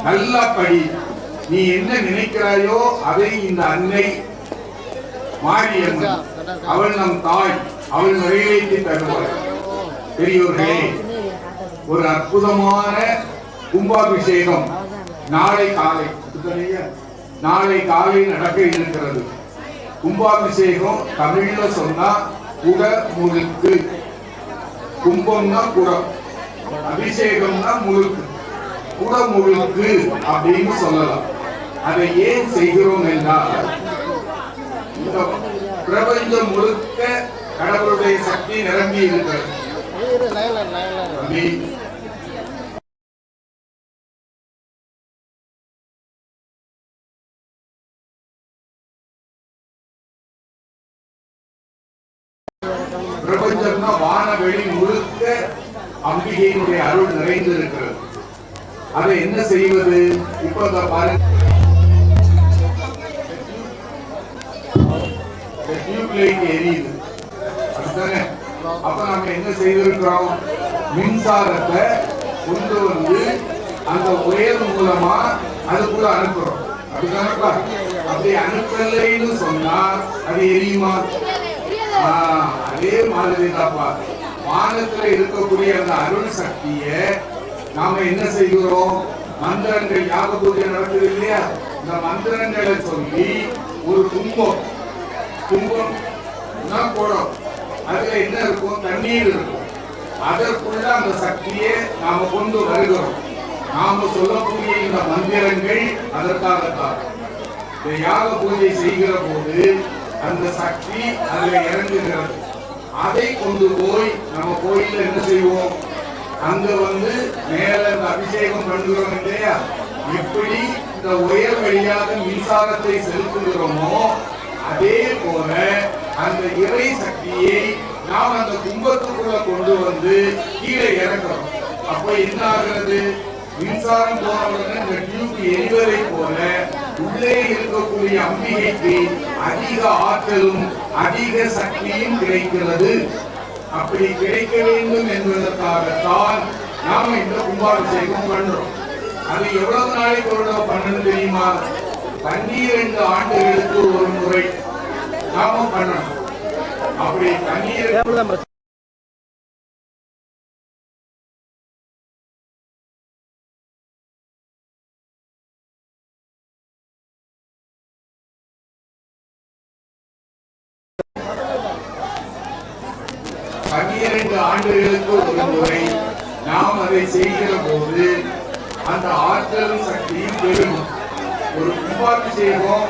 நல்லா படி நீ என்ன நினைக்கிறாயோ அதை இந்த அன்னை மாரியம்மன் அவள் நம் தாய் அவள் நிறைவேற்றி தருவாள். பெரியோர்களே ஒரு அற்புதமான கும்பாபிஷேகம் நாளை காலை நாளை காலை நடக்க இருக்கிறது. கும்பாபிஷேகம் தமிழ்ல சொன்னா குட முழுக்கு. கும்பம்னா குடம் அபிஷேகம்னா முழுக்கு. குட முழுக்கு அப்படின்னு சொல்லலாம். அதை ஏன் செய்கிறோம் என்றால் இந்த பிரபஞ்சம் முழுக்க கடவுளுடைய சக்தி நிரம்பி இருக்கிறது. பிரபஞ்சம்னா வானவெளி முழுக்க அம்பிகையினுடைய அருள் நிறைந்திருக்கிறது. அதை என்ன செய்வது? இப்போ இந்த பாருங்க எரியுது. அப்படித்தானே அப்ப நம்ம என்ன செய்திருக்கிறோம்? மின்சாரத்தை கொண்டு வந்து அந்த ஒயர் மூலமா அதுக்குள்ள அனுப்புறோம். அப்படிதானப்பா அப்படி அனுப்பலைன்னு சொன்னா அது எரியுமா? ஆ, அதே மாதிரி தான்ப்பா. வானத்துல இருக்கக்கூடிய அந்த அருள் சக்தியை நாம என்ன செய்கிறோம்? மந்திரங்கள் யாக பூஜை நடக்குது இல்லையா? இந்த மந்திரங்களை சொல்லி ஒரு கும்பம் கும்பம் தான் குடம். அதுல என்ன இருக்கும்? தண்ணீர் இருக்கும். அதற்குள்ள அந்த சக்தியை நாம கொண்டு வருகிறோம். நாம சொல்லக்கூடிய இந்த மந்திரங்கள் அதற்காகத்தான். இந்த யாக பூஜை செய்கிற போது அந்த சக்தி அதுல இறங்குகிறது. அதை கொண்டு போய் நம்ம கோயில என்ன செய்வோம்? அங்க வந்து மேல அபிஷேகம் பண்ணுகிறோம் இல்லையா? எப்படி இந்த உயர் வழியாக மின்சாரத்தை செலுத்துகிறோமோ அதே போல அந்த இறை சக்தியை நாம் அந்த கும்பத்துக்குள்ள கொண்டு வந்து கீழே இறக்குறோம். அப்ப என்ன ஆகிறது மின்சாரம் போன இந்த டியூப் எரிவதை போல உள்ளே இருக்கக்கூடிய அம்பிகைக்கு அதிக ஆற்றலும் அதிக சக்தியும் கிடைக்கிறது. அப்படி கிடைக்க வேண்டும் என்பதற்காகத்தான் நாம இந்த கும்பாபிஷேகம் பண்றோம். அது எவ்வளவு நாளைக்கு ஒரு பண்ணணும் தெரியுமா? பன்னிரண்டு ஆண்டுகளுக்கு ஒரு முறை நாம பண்ணணும். அப்படி பன்னிரண்டு பன்னிரண்டு ஆண்டுகளுக்கு ஒரு முறை நாம் அதை செய்கிற போது அந்த ஆற்றலும் சக்தியும் பெரும். ஒரு கும்பாபிஷேகம்